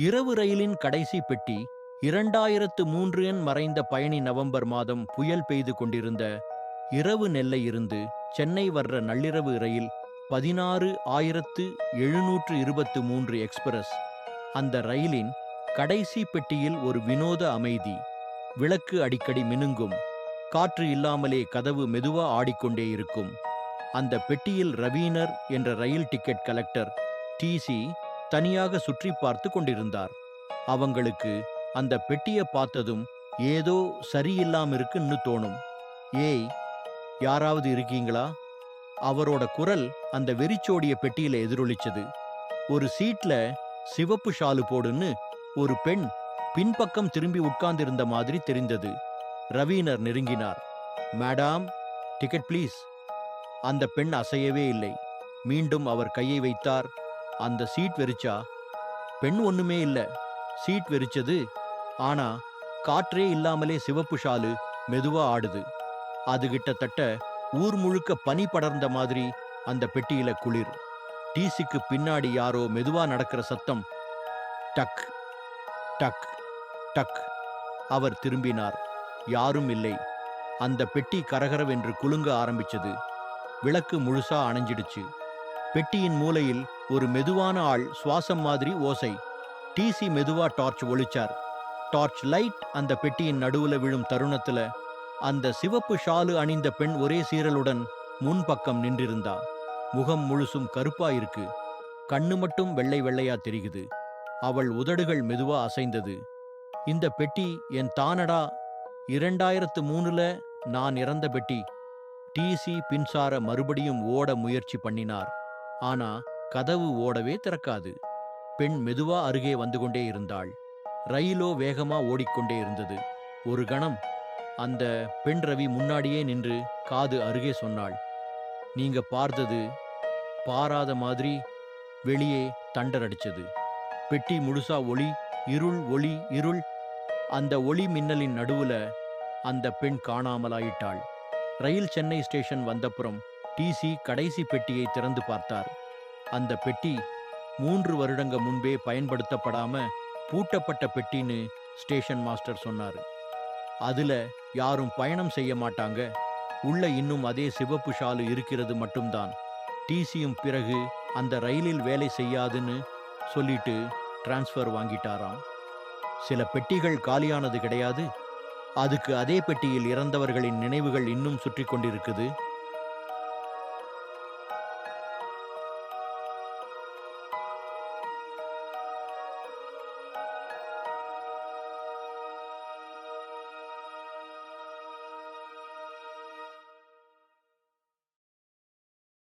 இரவு ரயிலின் கடைசி பெட்டி இரண்டாயிரத்து மூன்று எண் மறைந்த பயணி நவம்பர் மாதம் புயல் பெய்து கொண்டிருந்த இரவு நெல்லை இருந்து சென்னை வர்ற நள்ளிரவு ரயில் பதினாறு ஆயிரத்து எழுநூற்று இருபத்து மூன்று எக்ஸ்பிரஸ். அந்த ரயிலின் கடைசி பெட்டியில் ஒரு வினோத அமைதி. விளக்கு அடிக்கடி மினுங்கும். காற்று இல்லாமலே கதவு மெதுவா ஆடிக்கொண்டே இருக்கும். அந்த பெட்டியில் ரவீனர் என்ற ரயில் டிக்கெட் கலெக்டர் டிசி தனியாக சுற்றி பார்த்து கொண்டிருந்தார். அவங்களுக்கு அந்த பெட்டியை பார்த்ததும் ஏதோ சரியில்லாம இருக்குன்னு தோணும். ஏய் யாராவது இருக்கீங்களா? அவரோட குரல் அந்த வெறிச்சோடிய பெட்டியில எதிரொலிச்சது. ஒரு சீட்ல சிவப்பு ஷாலு போடுன்னு ஒரு பெண் பின்பக்கம் திரும்பி உட்கார்ந்திருந்த மாதிரி தெரிந்தது. ரவீனர் நெருங்கினார். Madam ticket please. அந்த பெண் அசையவே இல்லை. மீண்டும் அவர் கையை வைத்தார். அந்த சீட் வெறிச்சா? பெண் ஒண்ணுமே இல்ல. சீட் வெறிச்சது. ஆனா காற்றே இல்லாமலே சிவப்பு ஷாலு மெதுவா ஆடுது. அது கிட்டத்தட்ட ஊர் முழுக்க பனி படர்ந்த மாதிரி அந்த பெட்டியில குளிர். டிசிக்கு பின்னாடி யாரோ மெதுவா நடக்கிற சத்தம் டக் டக் டக். அவர் திரும்பினார். யாரும் இல்லை. அந்த பெட்டி கரகரவென்று குலுங்க ஆரம்பிச்சது. விளக்கு முழுசா அணைஞ்சிடுச்சு. பெட்டியின் மூலையில் ஒரு மெதுவான ஆள் சுவாசம் மாதிரி ஓசை. டிசி மெதுவா டார்ச் ஒளிச்சார். டார்ச் லைட் அந்த பெட்டியின் நடுவுல விழும் தருணத்துல அந்த சிவப்பு ஷாலு அணிந்த பெண் ஒரே சீரலுடன் முன்பக்கம் நின்றிருந்தா. முகம் முழுசும் கருப்பா இருக்கு. கண்ணு மட்டும் வெள்ளை வெள்ளையா தெரியுது. அவள் உதடுகள் மெதுவா அசைந்தது. இந்த பெட்டி என் தானடா. இரண்டாயிரத்து மூணுல நான் இறந்த பெட்டி. டிசி பின்சார மறுபடியும் ஓட முயற்சி பண்ணினார். ஆனா கதவு ஓடவே திறக்காது. பெண் மெதுவா அருகே வந்து கொண்டே இருந்தாள். ரயிலோ வேகமா ஓடிக்கொண்டே இருந்தது. ஒரு கணம் அந்த பெண் ரவி முன்னாடியே நின்று காது அருகே சொன்னாள். நீங்க பார்த்தது பாராத மாதிரி வெளியே தண்டர் அடிச்சது. பெட்டி முழுசா ஒளி இருள் ஒளி இருள். அந்த ஒளி மின்னலின் நடுவுல அந்த பெண் காணாமலாயிட்டாள். ரயில் சென்னை ஸ்டேஷன் வந்தப்புறம் டிசி கடைசி பெட்டியை திறந்து பார்த்தார். அந்த பெட்டி மூன்று வருடங்க முன்பே பயன்படுத்தப்படாம பூட்டப்பட்ட பெட்டின்னு ஸ்டேஷன் மாஸ்டர் சொன்னார். அதுல யாரும் பயணம் செய்ய மாட்டாங்க. உள்ள இன்னும் அதே சிவப்பு ஷாலு இருக்கிறது மட்டும்தான். டிசியும் பிறகு அந்த ரயிலில் வேலை செய்யாதுன்னு சொல்லிட்டு டிரான்ஸ்ஃபர் வாங்கிட்டாராம். சில பெட்டிகள் காலியானது கிடையாது. அதுக்கு அதே பெட்டியில் இறந்தவர்களின் நினைவுகள் இன்னும் சுற்றி கொண்டிருக்குது.